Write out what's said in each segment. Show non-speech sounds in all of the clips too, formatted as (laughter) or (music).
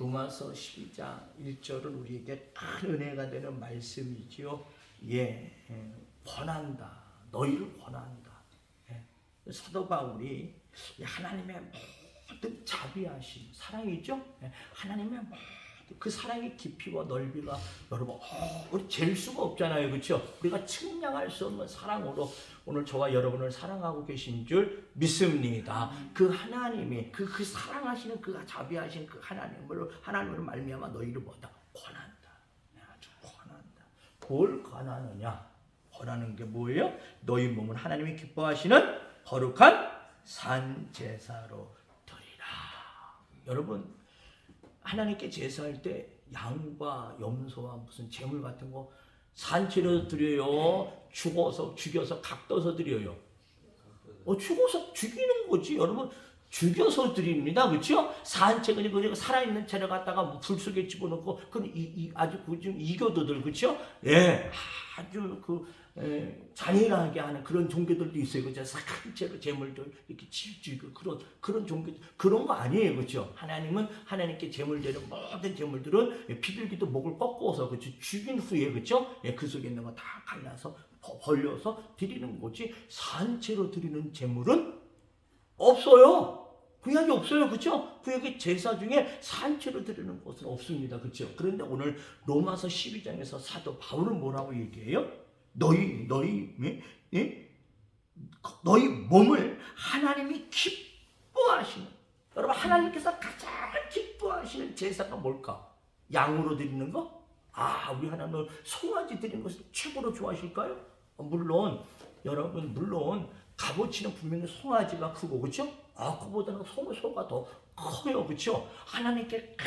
로마서 12장 1절은 우리에게 큰 은혜가 되는 말씀이지요. 예, 예, 권한다. 너희를 권한다. 예. 사도 바울이 이 하나님의 모든 자비하심, 사랑이죠. 예, 하나님의 모든 그 사랑의 깊이와 넓이가 여러분 어, 잴 수가 없잖아요, 그렇죠? 우리가 측량할 수 없는 사랑으로 오늘 저와 여러분을 사랑하고 계신 줄 믿습니다. 그 하나님이 그 그 사랑하시는 그 자비하신 그 하나님을 하나님을 말미암아 너희를 뭐다 권한다. 네, 아주 권한다. 뭘 권하느냐? 권하는 게 뭐예요? 너희 몸은 하나님이 기뻐하시는 거룩한 산 제사로 드리라. 여러분 하나님께 제사할 때 양과 염소와 무슨 재물 같은 거 산채로 드려요. 죽어서 죽여서 각떠서 드려요. 어 죽어서 죽이는 거지 여러분 죽여서 드립니다 그렇죠 산채 그냥 그냥 살아있는 채를 갖다가 불 속에 집어넣고 그 이, 이 아주 그좀 이교도들 그렇죠 예 아주 그 에, 잔인하게 하는 그런 종교들도 있어요 그죠 산채로 재물도 이렇게 치우치고 그런 그런 종교 그런 거 아니에요 그렇죠 하나님은 하나님께 드리는 모든 재물들은 예, 비둘기도 목을 꺾어서 그렇죠 죽인 후에 그렇죠 예, 그 속에 있는 거 다 갈라서 버- 벌려서 드리는 거지 산채로 드리는 재물은 없어요. 구약이 없어요. 그렇죠? 구약의 제사 중에 산채로 드리는 것은 없습니다. 그렇죠? 그런데 오늘 로마서 12장에서 사도 바울은 뭐라고 얘기해요? 너희 너희 예? 예? 너희 몸을 하나님이 기뻐하시는 여러분 하나님께서 가장 기뻐하시는 제사가 뭘까? 양으로 드리는 거? 아, 우리 하나님은 송아지 드리는 것을 최고로 좋아하실까요? 어, 물론 여러분 물론 값어치는 분명히 송아지가 크고 그렇죠? 아, 그보다는 소, 소가 더 커요, 그렇죠? 하나님께 큰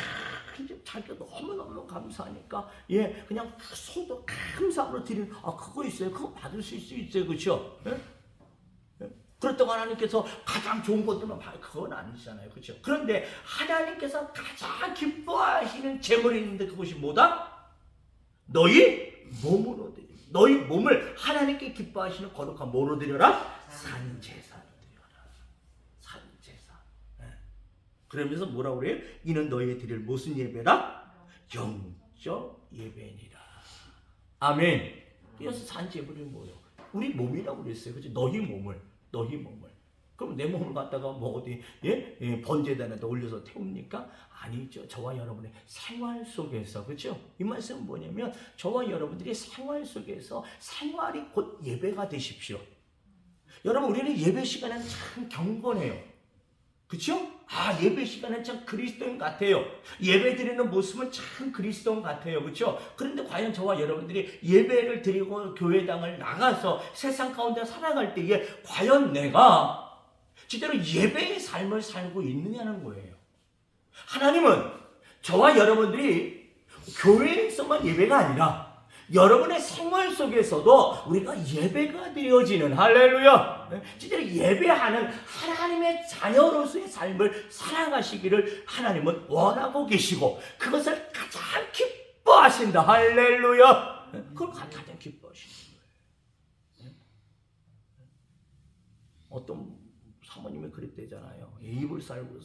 자기가 너무 너무 감사하니까 예, 그냥 그 소도 감사함으로 드리는 아, 그거 있어요, 그거 받을 수 있어요, 그렇죠? 예? 예? 그렇다고 하나님께서 가장 좋은 것들만 봐 그건 아니잖아요, 그렇죠? 그런데 하나님께서 가장 기뻐하시는 재물이 있는데 그것이 뭐다? 너희 몸으로 드리. 너희 몸을 하나님께 기뻐하시는 거룩한 뭐로 드려라? 산 제사로 드려라. 산제사. 예. 그러면서 뭐라고 그래요? 이는 너희의 드릴 무슨 예배라? 영적 예배니라. 아멘. 그래서 산 제물이 뭐예요? 우리 몸이라고 그랬어요. 그죠? 너희 몸을, 너희 몸을. 그럼 내 몸을 갖다가 뭐 어디 예? 예, 번제단에다 올려서 태웁니까? 아니죠. 저와 여러분의 생활 속에서 그렇죠? 이 말씀은 뭐냐면 저와 여러분들이 생활 속에서 생활이 곧 예배가 되십시오. 여러분 우리는 예배 시간에는 참 경건해요. 그렇죠? 아 예배 시간은 참 그리스도인 같아요. 예배 드리는 모습은 참 그리스도인 같아요. 그렇죠? 그런데 과연 저와 여러분들이 예배를 드리고 교회당을 나가서 세상 가운데 살아갈 때에 과연 내가 제대로 예배의 삶을 살고 있느냐는 거예요. 하나님은 저와 여러분들이 교회에서만 예배가 아니라 여러분의 생활 속에서도 우리가 예배가 되어지는 할렐루야. 진짜로 예배하는 하나님의 자녀로서의 삶을 살아가시기를 하나님은 원하고 계시고 그것을 가장 기뻐하신다. 할렐루야. 그걸 가장 기뻐하시는 거예요. 어떤 사모님이 그랬대잖아요. 이불 쌀고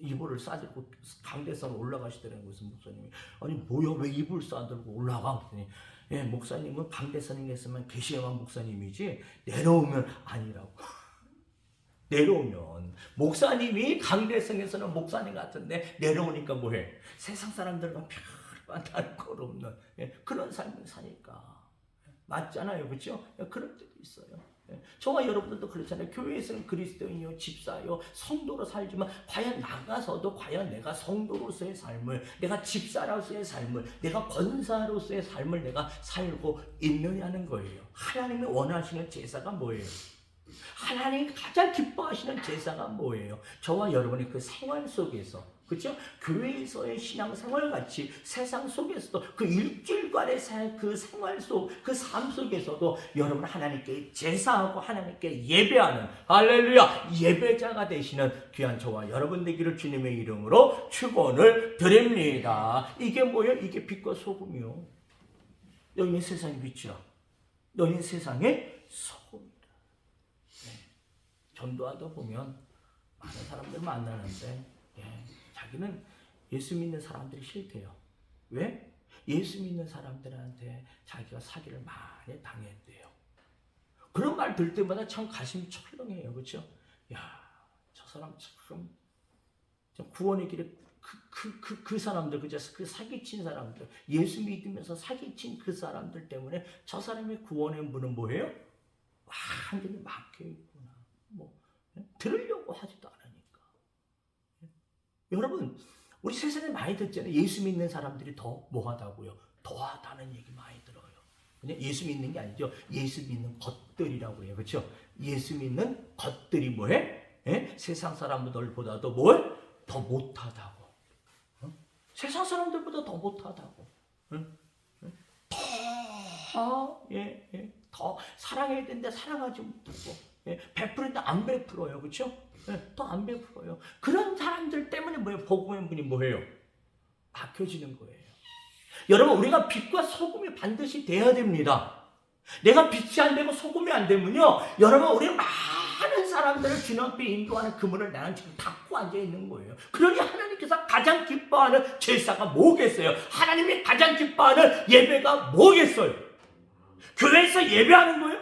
이불을 싸들고 강대산 올라가시더라는 것은 목사님이 아니 뭐야 왜 이불 싸들고 올라가 그랬더니 예 목사님은 강대산에서만 계시야만 목사님이지 내려오면 아니라고. (laughs) 내려오면. 목사님이 강대성에서는 목사님 같은데 내려오니까 뭐해? 세상 사람들과 별반 다를 것 없는 예, 그런 삶을 사니까. 맞잖아요. 그렇죠? 그럴 때도 있어요. 예, 저와 여러분들도 그렇잖아요. 교회에서는 그리스도인이요, 집사요, 성도로 살지만 과연 나가서도 과연 내가 성도로서의 삶을, 내가 집사로서의 삶을, 내가 권사로서의 삶을 내가 살고 있느냐는 거예요. 하나님이 원하시는 제사가 뭐예요? 하나님이 가장 기뻐하시는 제사가 뭐예요? 저와 여러분의 그 생활 속에서 그렇죠? 교회에서의 신앙생활 같이 세상 속에서도 그 일주일간의 사- 그 생활 속, 그 삶 속에서도 여러분 하나님께 제사하고 하나님께 예배하는 할렐루야 예배자가 되시는 귀한 저와 여러분 되기를 주님의 이름으로 축원을 드립니다. 이게 뭐예요? 이게 빛과 소금이요. 너희는 세상의 빛이라. 너희는 세상의 소금이다. 네. 전도하다 보면 많은 사람들 만나는데 예, 자기는 예수 믿는 사람들이 싫대요. 왜? 예수 믿는 사람들한테 자기가 사기를 많이 당했대요. 그런 말 들 때마다 참 가슴이 철렁해요. 그렇죠? 야, 저 사람 참, 참 구원의 길에 그, 그, 그, 그 사람들, 그죠? 그 사기친 사람들, 예수 믿으면서 사기친 그 사람들 때문에 저 사람의 구원의 문은 뭐예요? 완전히 막혀 있구나. 뭐, 예? 들으려고. 예? 여러분, 우리 세상에 많이 듣잖아요. 예수 믿는 사람들이 더 뭐하다고요? 더하다는 얘기 많이 들어요. 그냥 예수 믿는 게 아니죠. 예수 믿는 것들이라고 해요. 그렇죠? 예수 믿는 것들이 뭐해? 예? 세상 사람들보다도 뭘? 더 못하다고. 어? 세상 사람들보다 더 못하다고. 응? 응? 더, 예, 예, 더 사랑해야 되는데 사랑하지 못하고, 예, 베푸는데 안 베풀어요. 그렇죠? 예, 더안 베풀어요. 그런 사람들 때문에 뭐예요? 복음의 문이 뭐예요? 막혀지는 거예요. 여러분, 우리가 빛과 소금이 반드시 돼야 됩니다. 내가 빛이 안 되고 소금이 안 되면요, 여러분, 우리 많은 사람들을 앞에 인도하는 그 문을 나는 지금 닫고 앉아 있는 거예요. 그러니 하나님께서 가장 기뻐하는 제사가 뭐겠어요? 하나님이 가장 기뻐하는 예배가 뭐겠어요? 교회에서 예배하는 거예요?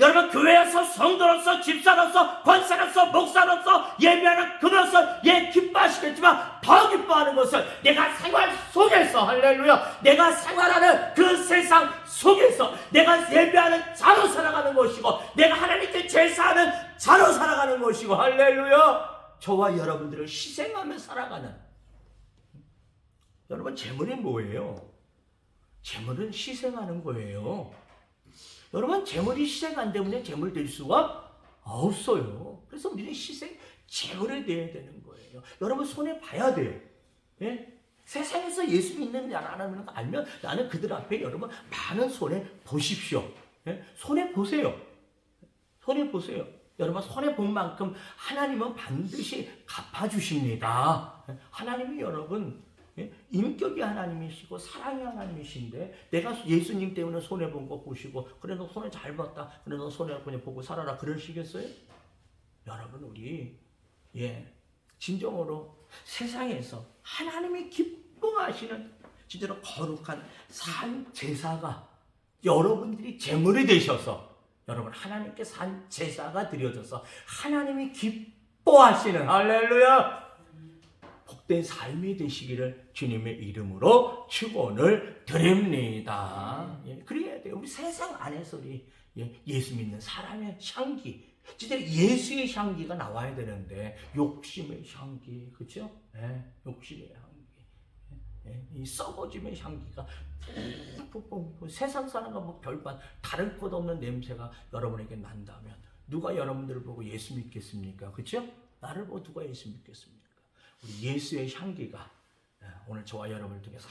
여러분 교회에서 성도로서 집사로서 권사로서 목사로서 예배하는 그로서 예 기뻐하시겠지만 더 기뻐하는 것은 내가 생활 속에서 할렐루야 내가 생활하는 그 세상 속에서 내가 예배하는 자로 살아가는 것이고 내가 하나님께 제사하는 자로 살아가는 것이고 할렐루야 저와 여러분들을 희생하며 살아가는 여러분 재물이 뭐예요? 재물은 희생하는 거예요. 여러분 재물이 희생 안 되면 재물 될 수가 없어요. 그래서 우리는 희생 재물에 대해야 되는 거예요. 여러분 손에 봐야 돼요. 예? 세상에서 예수 믿는 자라는 거 알면 나는 그들 앞에 여러분 많은 손에 보십시오. 예? 손에 보세요. 손에 보세요. 여러분 손에 본 만큼 하나님은 반드시 갚아 주십니다. 예? 하나님이 여러분 예? 인격이 하나님이시고 사랑이 하나님이신데 내가 예수님 때문에 손해 본 거 보시고 그래 너 손에 잘 봤다. 그래 너 손해 그냥 보고 살아라. 그러시겠어요? 여러분 우리 예 진정으로 세상에서 하나님이 기뻐하시는 진짜로 거룩한 산 제사가 여러분들이 제물이 되셔서 여러분 하나님께 산 제사가 드려져서 하나님이 기뻐하시는 할렐루야 복된 삶이 되시기를 주님의 이름으로 축원을 드립니다. 예, 그래야 돼요. 우리 세상 안에서 우리 예, 예수 믿는 사람의 향기, 진짜 예수의 향기가 나와야 되는데 욕심의 향기, 그렇죠? 예, 욕심의 향기, 예, 이 썩어짐의 향기가 푹푹푹 세상 사람과 뭐 별반 다를 것 없는 냄새가 여러분에게 난다면 누가 여러분들을 보고 예수 믿겠습니까? 그렇죠? 나를 보고 누가 예수 믿겠습니까? 우리 예수의 향기가 예, 오늘 저와 여러분을 통해서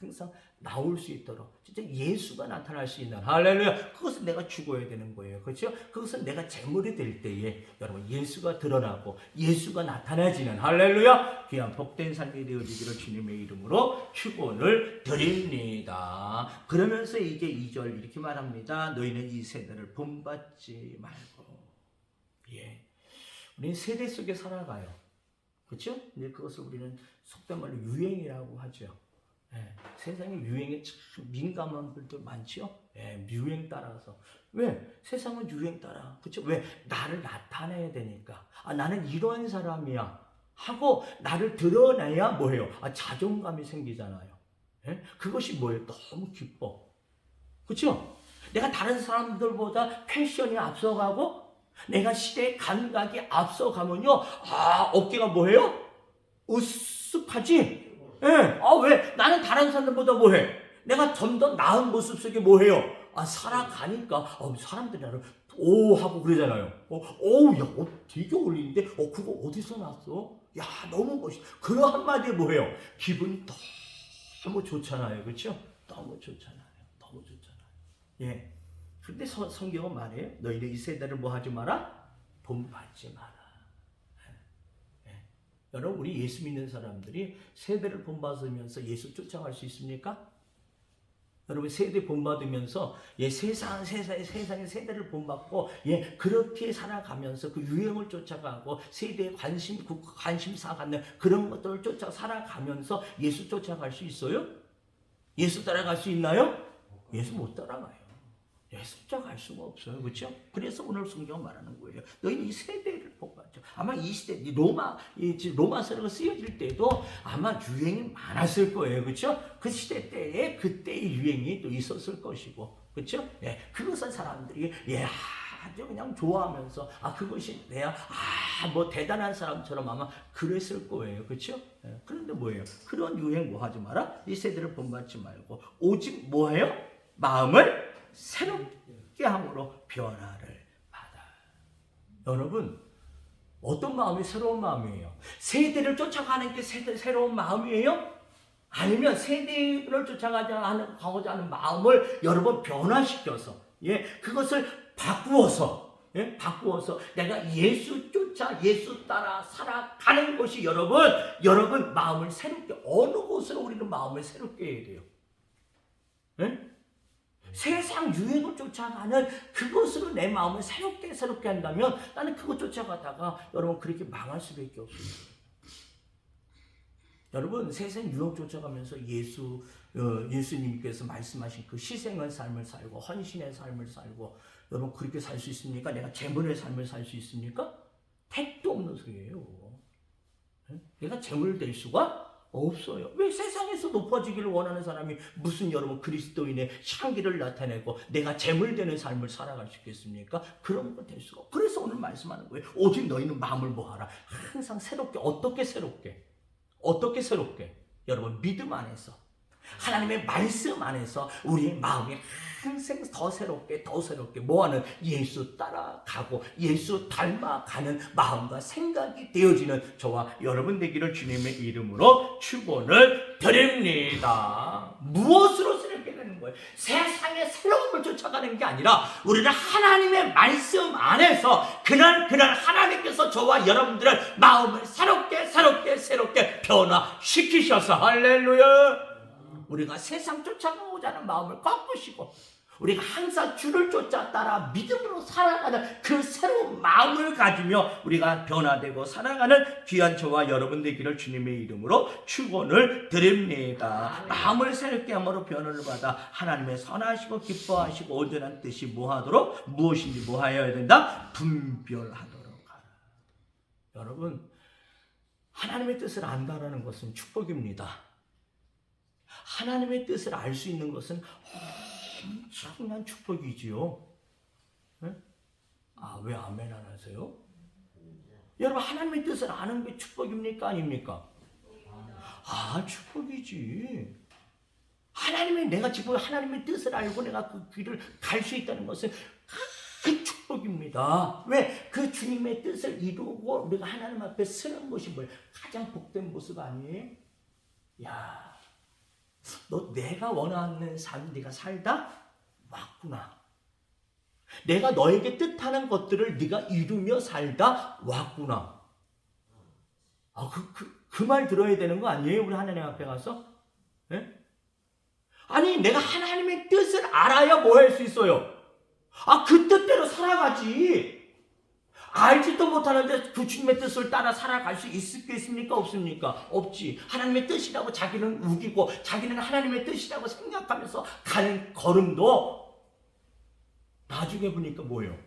항상 나올 수 있도록 진짜 예수가 나타날 수 있는 할렐루야! 그것은 내가 죽어야 되는 거예요. 그렇죠? 그것은 내가 재물이 될 때에 여러분 예수가 드러나고 예수가 나타나지는 할렐루야! 귀한 복된 삶이 되어지기를 주님의 이름으로 축원을 드립니다. 그러면서 이제 2절 이렇게 말합니다 너희는 이 세대를 본받지 말고. 예. 우리는 세대 속에 살아가요 그렇죠? 근데 그것을 우리는 속된 말로 유행이라고 하죠. 예, 세상에 유행에 참 민감한 분들 많죠. 예, 유행 따라서 왜 세상은 유행 따라 그렇죠? 왜 나를 나타내야 되니까 아 나는 이러한 사람이야 하고 나를 드러내야 뭐예요? 아 자존감이 생기잖아요. 예? 그것이 뭐예요? 너무 기뻐. 그렇죠? 내가 다른 사람들보다 패션이 앞서가고 내가 시대의 감각이 앞서가면요, 아, 어깨가 뭐예요? 으쓱하지? 예, 아, 왜? 나는 다른 사람들보다 뭐해? 내가 좀 더 나은 모습 속에 뭐해요? 아, 살아가니까, 어, 사람들이 나를, 오, 하고 그러잖아요. 어, 오, 야, 어, 되게 어울리는데? 어, 그거 어디서 났어? 야, 너무 멋있어. 그런 한마디에 뭐해요? 기분이 너무 좋잖아요. 그렇죠? 너무 좋잖아요. 너무 좋잖아요. 예. 서, 성경은 말해요. 너희는 이 세대를 뭐 하지 마라? 본받지 마라. 예. 예. 여러분, 우리 예수 믿는 사람들이 세대를 본받으면서 예수 쫓아갈 수 있습니까? 여러분 세대 본받으면서 예 세상 세상 세상의 세대를 본받고 예 그렇게 살아가면서 그 유행을 쫓아가고 세대의 관심 그 관심사 갖는 그런 것들을 쫓아 살아가면서 예수 쫓아갈 수 있어요? 예수 따라갈 수 있나요? 예수 못 따라가요. 예수 쫓아갈 수가 없어요. 그렇죠? 그래서 오늘 성경 말하는 거예요. 너희는 이 세대를 본받죠. 아마 이 시대 이 로마 이 로마서가 쓰여질 때도 아마 유행이 많았을 거예요. 그렇죠? 그 시대 때에 그때의 유행이 또 있었을 것이고. 그렇죠? 예. 그것을 사람들이 예 아주 그냥 좋아하면서 아 그것이 내가 아뭐 대단한 사람처럼 아마 그랬을 거예요. 그렇죠? 예. 그런데 뭐예요? 그런 유행 뭐 하지 마라. 이 세대를 본받지 말고 오직 뭐예요? 마음을 새롭게 함으로 변화를 받아. 여러분, 어떤 마음이 새로운 마음이에요? 세대를 쫓아가는 게 세대, 새로운 마음이에요? 아니면 세대를 쫓아가자 하는, 마음을 여러분 변화시켜서, 예, 그것을 바꾸어서, 예, 바꾸어서 내가 예수 쫓아 예수 따라 살아가는 것이 여러분, 여러분 마음을 새롭게, 어느 곳으로 우리는 마음을 새롭게 해야 돼요? 예? 세상 유행을 쫓아가는 그것으로 내 마음을 새롭게 새롭게 한다면 나는 그것 쫓아가다가 여러분 그렇게 망할 수밖에 없습니다. 여러분 세상 유행 쫓아가면서 예수 어, 예수님께서 말씀하신 그 희생의 삶을 살고 헌신의 삶을 살고 여러분 그렇게 살 수 있습니까? 내가 재물의 삶을 살 수 있습니까? 택도 없는 소리예요. 예? 내가 재물 될 수가 없어요. 왜 세상에서 높아지기를 원하는 사람이 무슨 여러분 그리스도인의 향기를 나타내고 내가 재물되는 삶을 살아갈 수 있겠습니까? 그런 건 될 수가 없고. 그래서 오늘 말씀하는 거예요. 오직 너희는 마음을 뭐하라. 항상 새롭게 어떻게 새롭게 어떻게 새롭게 여러분 믿음 안에서 하나님의 말씀 안에서 우리의 마음이 항상 더 새롭게 더 새롭게 뭐하는 예수 따라가고 예수 닮아가는 마음과 생각이 되어지는 저와 여러분 되기를 주님의 이름으로 축원을 드립니다. 무엇으로 새롭게 되는 거예요? 세상의 새로움을 쫓아가는 게 아니라 우리는 하나님의 말씀 안에서 그날 그날 하나님께서 저와 여러분들의 마음을 새롭게 새롭게 새롭게 변화시키셔서 할렐루야. 우리가 세상 쫓아가고자 하는 마음을 꺾으시고 우리가 항상 주를 쫓아 따라 믿음으로 살아가는 그 새로운 마음을 가지며 우리가 변화되고 살아가는 귀한 저와 여러분 되기를 주님의 이름으로 축원을 드립니다. 마음을 새롭게 함으로 변화를 받아 하나님의 선하시고 기뻐하시고 온전한 뜻이 뭐하도록 무엇인지 뭐하여야 된다 분별하도록 하라. 여러분 하나님의 뜻을 안다라는 것은 축복입니다. 하나님의 뜻을 알 수 있는 것은 엄청난 축복이지요. 네? 아, 왜 아멘 안 하세요? 여러분, 하나님의 뜻을 아는 게 축복입니까? 아닙니까? 아, 축복이지. 하나님의, 내가 지금 하나님의 뜻을 알고 내가 그 길을 갈 수 있다는 것은 큰 축복입니다. 왜? 그 주님의 뜻을 이루고 우리가 하나님 앞에 서는 것이 뭐예요? 가장 복된 모습 아니에요? 야, 너 내가 원하는 삶 네가 살다 왔구나. 내가 너에게 뜻하는 것들을 네가 이루며 살다 왔구나. 아, 그, 그, 그 말 들어야 되는 거 아니에요? 우리 하나님 앞에 가서? 예? 아니, 내가 하나님의 뜻을 알아야 뭐 할 수 있어요? 아, 그 뜻대로 살아가지. 알지도 못하는데 그 주님의 뜻을 따라 살아갈 수 있겠습니까? 없습니까? 없지. 하나님의 뜻이라고 자기는 우기고 자기는 하나님의 뜻이라고 생각하면서 가는 걸음도 나중에 보니까 뭐예요?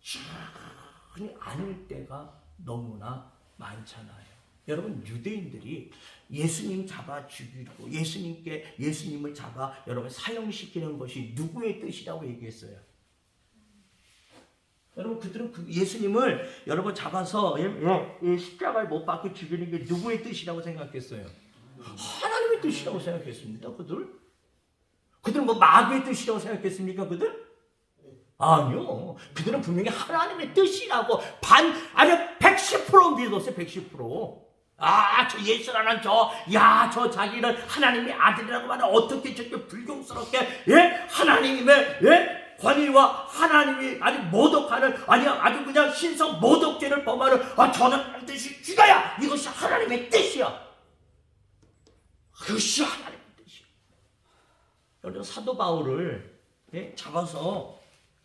전혀 아닐 때가 너무나 많잖아요. 여러분 유대인들이 예수님 잡아 죽이고 예수님께 예수님을 잡아 여러분 사형시키는 것이 누구의 뜻이라고 얘기했어요? 여러분 그들은 그 예수님을 여러분 잡아서 예, 예, 이 십자가에 못 박혀 죽이는 게 누구의 뜻이라고 생각했어요? 하나님의 뜻이라고 생각했습니다. 그들 그들은 뭐 마귀의 뜻이라고 생각했습니까? 그들 아니요. 그들은 분명히 하나님의 뜻이라고 반 아니 110% 믿었어요. 110%. 아, 저 예수라는 저, 야, 저 자기를 하나님의 아들이라고 말하 어떻게 저렇게 불경스럽게, 예? 하나님의, 예? 권위와 하나님이 아니 모독하는 아니 아주 그냥 신성 모독죄를 범하는 아 저는 반드시 죽어야 이것이 하나님의 뜻이야. 그것이 하나님의 뜻이야. 여러분 사도 바울을 예? 잡아서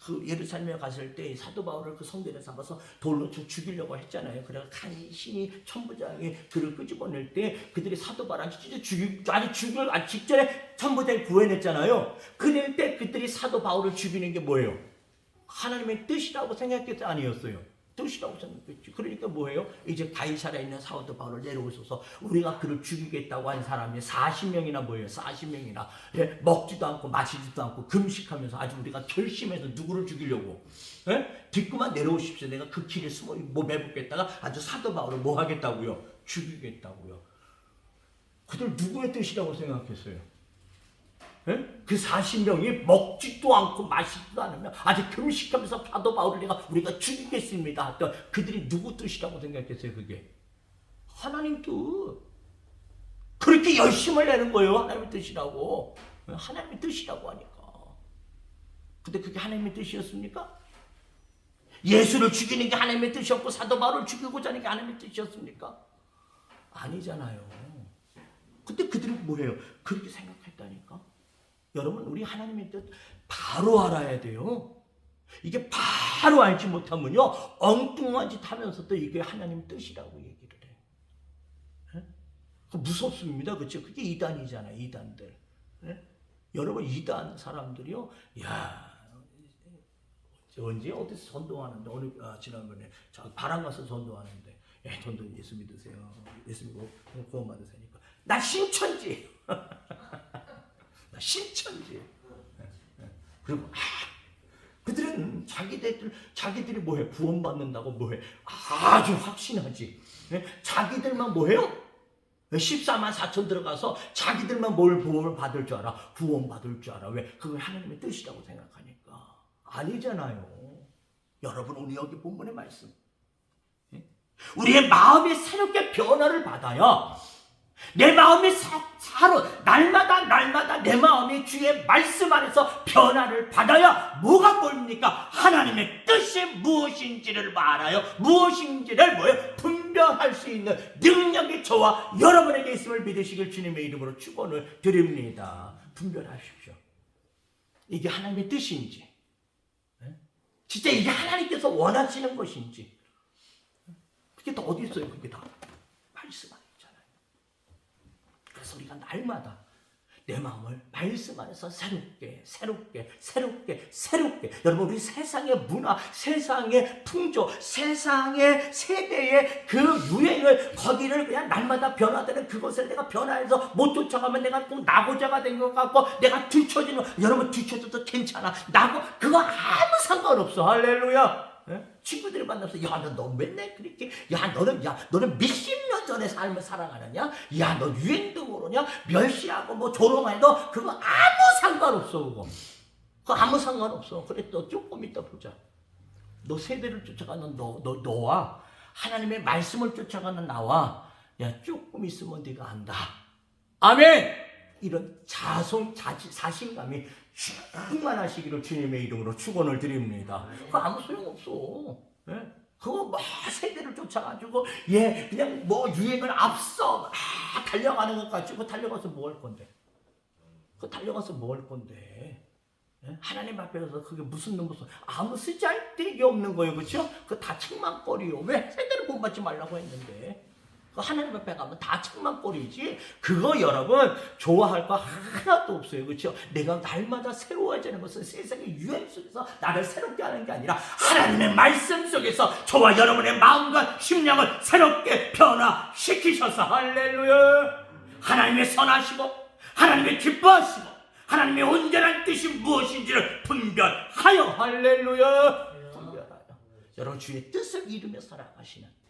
그 예루살렘에 갔을 때 사도 바울을 그 성전에 잡아서 돌로 쳐 죽이려고 했잖아요. 그래서 간신히 천부장이 그를 끄집어낼 때 그들이 사도 바울한테 진짜 죽이 아주 죽을 아 직전에 천부장이 구해냈잖아요. 그럴 때 그들이 사도 바울을 죽이는 게 뭐예요? 하나님의 뜻이라고 생각했지 아니었어요. 뜻이라고 생각했지. 그러니까 뭐예요? 이제 바이살에 있는 사도 바울을 내려오셔서 우리가 그를 죽이겠다고 한 사람이 40명이나 뭐예요? 40명이나 예? 먹지도 않고 마시지도 않고 금식하면서 아주 우리가 결심해서 누구를 죽이려고 예? 뒷구만 내려오십시오. 내가 그 길에 숨어 뭐 매복겠다가 아주 사도 바울을 뭐 하겠다고요? 죽이겠다고요. 그들 누구의 뜻이라고 생각했어요? 예? 그 40명이 먹지도 않고 마시지도 않으면 아직 금식하면서 사도 바울을 내가 우리가 죽이겠습니다 했던 그들이 누구 뜻이라고 생각했어요 그게 하나님 뜻 그렇게 열심을 내는 거예요 하나님의 뜻이라고 하나님의 뜻이라고 하니까 근데 그게 하나님의 뜻이었습니까? 예수를 죽이는 게 하나님의 뜻이었고 사도 바울을 죽이고자 하는 게 하나님의 뜻이었습니까? 아니잖아요 근데 그들이 뭐예요? 그렇게 생각했다니까 여러분 우리 하나님의 뜻 바로 알아야 돼요. 이게 바로 알지 못하면요 엉뚱한 짓 하면서도 이게 하나님 뜻이라고 얘기를 해요. 예? 그 무섭습니다, 그렇죠? 그게 이단이잖아요, 이단들. 예? 여러분 이단 사람들이요, 야 언제 어디서 전도하는데 어느 아, 지난번에 저 바람 가서 전도하는데 예, 전도 예수 믿으세요, 예수 믿고 구원 받으세요니까 나 신천지. (laughs) 나 신천지. 그리고 아, 그들은 자기들 자기들이 뭐해 구원받는다고 뭐해 아주 확신하지. 예? 자기들만 뭐해요? 14만 4천 들어가서 자기들만 뭘 구원을 받을 줄 알아. 구원 받을 줄 알아. 왜? 그걸 하나님의 뜻이라고 생각하니까. 아니잖아요. 여러분 오늘 여기 본문의 말씀. 예? 우리의 마음이 새롭게 변화를 받아야 내 마음이 사, 사로 날마다 날마다 내 마음이 주의 말씀 안에서 변화를 받아야 뭐가 보입니까? 하나님의 뜻이 무엇인지를 알아요. 무엇인지를 뭐요? 분별할 수 있는 능력이 저와 여러분에게 있음을 믿으시길 주님의 이름으로 축원을 드립니다. 분별하십시오. 이게 하나님의 뜻인지, 예? 진짜 이게 하나님께서 원하시는 것인지, 그게 다 어디 있어요? 그게 다 말씀. 그래서 우리가 날마다 내 마음을 말씀 안에서 새롭게 새롭게 새롭게 새롭게. 여러분 우리 세상의 문화 세상의 풍조 세상의 세대의 그 유행을 거기를 그냥 날마다 변화되는 그것을 내가 변화해서 못 쫓아가면 내가 또 나고자가 된 것 같고 내가 뒤처지는 여러분 뒤처져도 괜찮아. 나고 그거 아무 상관없어. 할렐루야. 예? 친구들이 만나서 야너 맨날 그렇게 야 너는 야 너는 몇십 년 전에 삶을 살아가느냐? 야 너 유행도 모르냐? 멸시하고 뭐 조롱해도 그거 아무 상관없어 그거. 그거 아무 상관없어. 그래 너 조금 이따 보자. 너 세대를 쫓아가는 너, 너 너와 하나님의 말씀을 쫓아가는 나와 야 조금 있으면 네가 안다. 아멘 이런 자손 자지 자신감이 충만하시기를 주님의 이름으로 축원을 드립니다. 그거 아무 소용 없어. 예? 그거 막 세대를 쫓아가지고 예 그냥 뭐 유행을 앞서 막 달려가는 것 가지고 달려가서 뭐 할 건데? 그 달려가서 뭐 할 건데? 예? 하나님 앞에서 그게 무슨 무슨 아무 쓰잘데기 없는 거예요, 그렇죠? 그 다 책망거리요. 왜 세대를 본받지 말라고 했는데? 그 하나님 앞에 가면 다 책망거리지. 그거 여러분 좋아할 거 하나도 없어요. 그렇죠? 내가 날마다 새로워지는 것은 세상의 유행 속에서 나를 새롭게 하는 게 아니라 하나님의 말씀 속에서 저와 여러분의 마음과 심령을 새롭게 변화시키셔서 할렐루야. 하나님의 선하시고 하나님의 기뻐하시고 하나님의 온전한 뜻이 무엇인지를 분별하여 할렐루야. 분별하여. 여러분 주의 뜻을 이루며 살아가시는 예,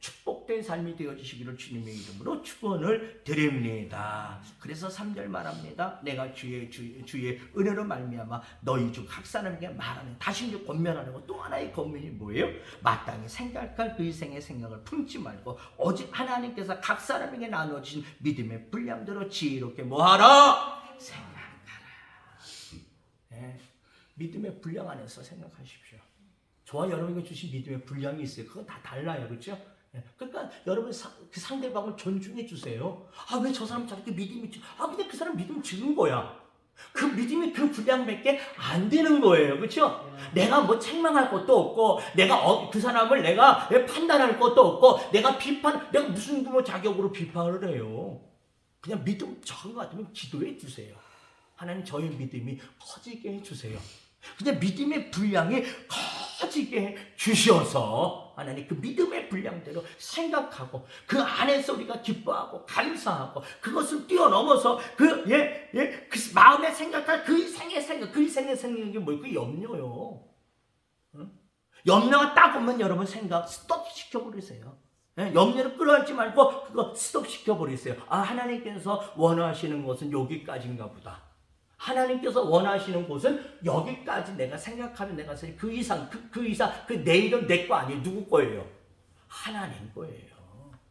축복된 삶이 되어지시기를 주님의 이름으로 축원을 드립니다. 그래서 3절 말합니다. 내가 주의 주, 주의 은혜로 말미암아 너희 중 각사람에게 말하는 다시 이제 권면하는 것 또 하나의 권면이 뭐예요? 마땅히 생각할 그 이생의 생각을 품지 말고 오직 하나님께서 각 사람에게 나눠 주신 믿음의 분량대로 지혜롭게 뭐하라 생각하라. 예, 믿음의 분량 안에서 생각하십시오. 저와 여러분에게 주신 믿음의 분량이 있어요. 그건 다 달라요. 그렇죠? 예. 그러니까 여러분 사, 그 상대방을 존중해 주세요. 아 왜 저 사람 저렇게 믿음이 지? 아 근데 그 사람 믿음 적은 거야. 그 믿음이 그 분량밖에 안 되는 거예요. 그렇죠? 내가 뭐 책망할 것도 없고 내가 어, 그 사람을 내가 판단할 것도 없고 내가 비판 내가 무슨 뭐 자격으로 비판을 해요. 그냥 믿음 적은 것 같으면 기도해 주세요. 하나님 저의 믿음이 커지게 해 주세요. 그냥 믿음의 분량이 커지게 해 주셔서 하나님 그 믿음의 분량대로 생각하고 그 안에서 우리가 기뻐하고 감사하고 그것을 뛰어넘어서 그 예 예 그 마음에 생각할 그 이상의 생각 그 이상의 생각이 뭐예요? 그 염려요. 응? 염려가 딱 오면 여러분 생각 스톱 시켜버리세요. 예, 염려를 끌어안지 말고 그거 스톱 시켜버리세요. 아 하나님께서 원하시는 것은 여기까지인가 보다. 하나님께서 원하시는 곳은 여기까지 내가 생각하면 내가 그 이상 그, 그 이상 그 내일은 내 거 아니에요. 누구 거예요? 하나님 거예요.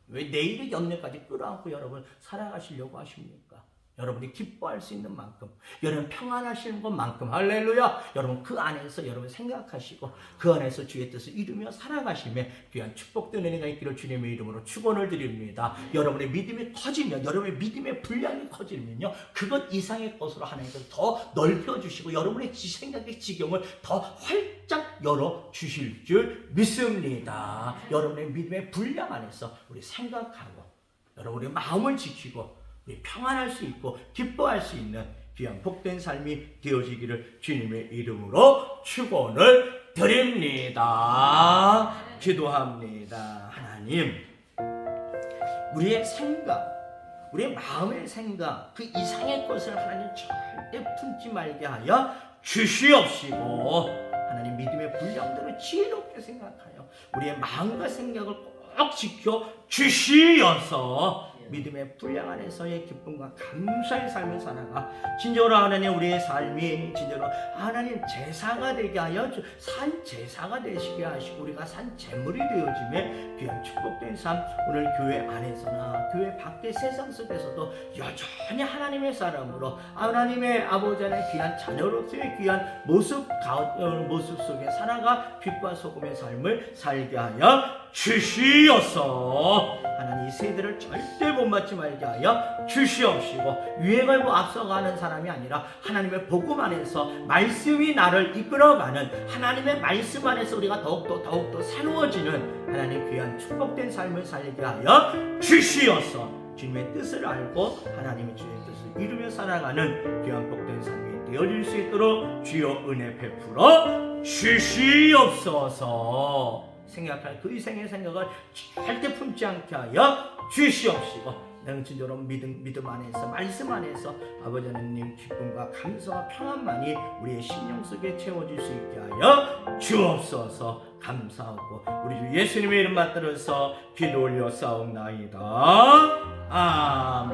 왜 내일의 염려까지 끌어안고 여러분 살아가시려고 하십니까 여러분이 기뻐할 수 있는 만큼 여러분 평안하시는 것만큼 할렐루야! 여러분 그 안에서 여러분 생각하시고 그 안에서 주의 뜻을 이루며 살아가심에 귀한 축복된 은혜가 있기를 주님의 이름으로 축원을 드립니다. 여러분의 믿음이 커지면 여러분의 믿음의 분량이 커지면요 그것 이상의 것으로 하나님께서 더 넓혀주시고 여러분의 지- 생각의 지경을 더 활짝 열어 주실 줄 믿습니다. 여러분의 믿음의 분량 안에서 우리 생각하고 여러분의 마음을 지키고 평안할 수 있고 기뻐할 수 있는 귀한 복된 삶이 되어지기를 주님의 이름으로 축원을 드립니다. 기도합니다. 하나님, 우리의 생각, 우리의 마음의 생각, 그 이상의 것을 하나님 절대 품지 말게 하여 주시옵시고 하나님 믿음의 분량대로 지혜롭게 생각하여 우리의 마음과 생각을 꼭 지켜 주시어서 믿음의 분량 안에서의 기쁨과 감사의 삶을 살아가 진정으로 하나님 우리의 삶이 진정으로 하나님 제사가 되게 하여 주- 산 제사가 되시게 하시고 우리가 산 제물이 되어짐에 귀한 축복된 삶 오늘 교회 안에서나 교회 밖의 세상 속에서도 여전히 하나님의 사람으로 하나님의 아버지의 귀한 자녀로서의 귀한 모습 가 어, 모습 속에 살아가 빛과 소금의 삶을 살게 하여 주시옵소서. 하나님 이 세대를 절대 본받지 말게 하여 주시옵시고 유행을 뭐 앞서가는 사람이 아니라 하나님의 복음 안에서 말씀이 나를 이끌어가는 하나님의 말씀 안에서 우리가 더욱더 더욱더 새로워지는 하나님 귀한 축복된 삶을 살게 하여 주시옵소서. 주님의 뜻을 알고 하나님의 주의 뜻을 이루며 살아가는 귀한 복된 삶이 되어질 수 있도록 주여 은혜 베풀어 주시옵소서 생각할 그 이생의 생각을 절대 품지 않게 하여 주시옵시고 나는 진정으로 믿음, 믿음 안에서 말씀 안에서 아버지 하나님 기쁨과 감사와 평안만이 우리의 심령 속에 채워질 수 있게 하여 주옵소서. 감사하고 우리 주 예수님의 이름 받들어서 기도 올려 싸움나이다. 아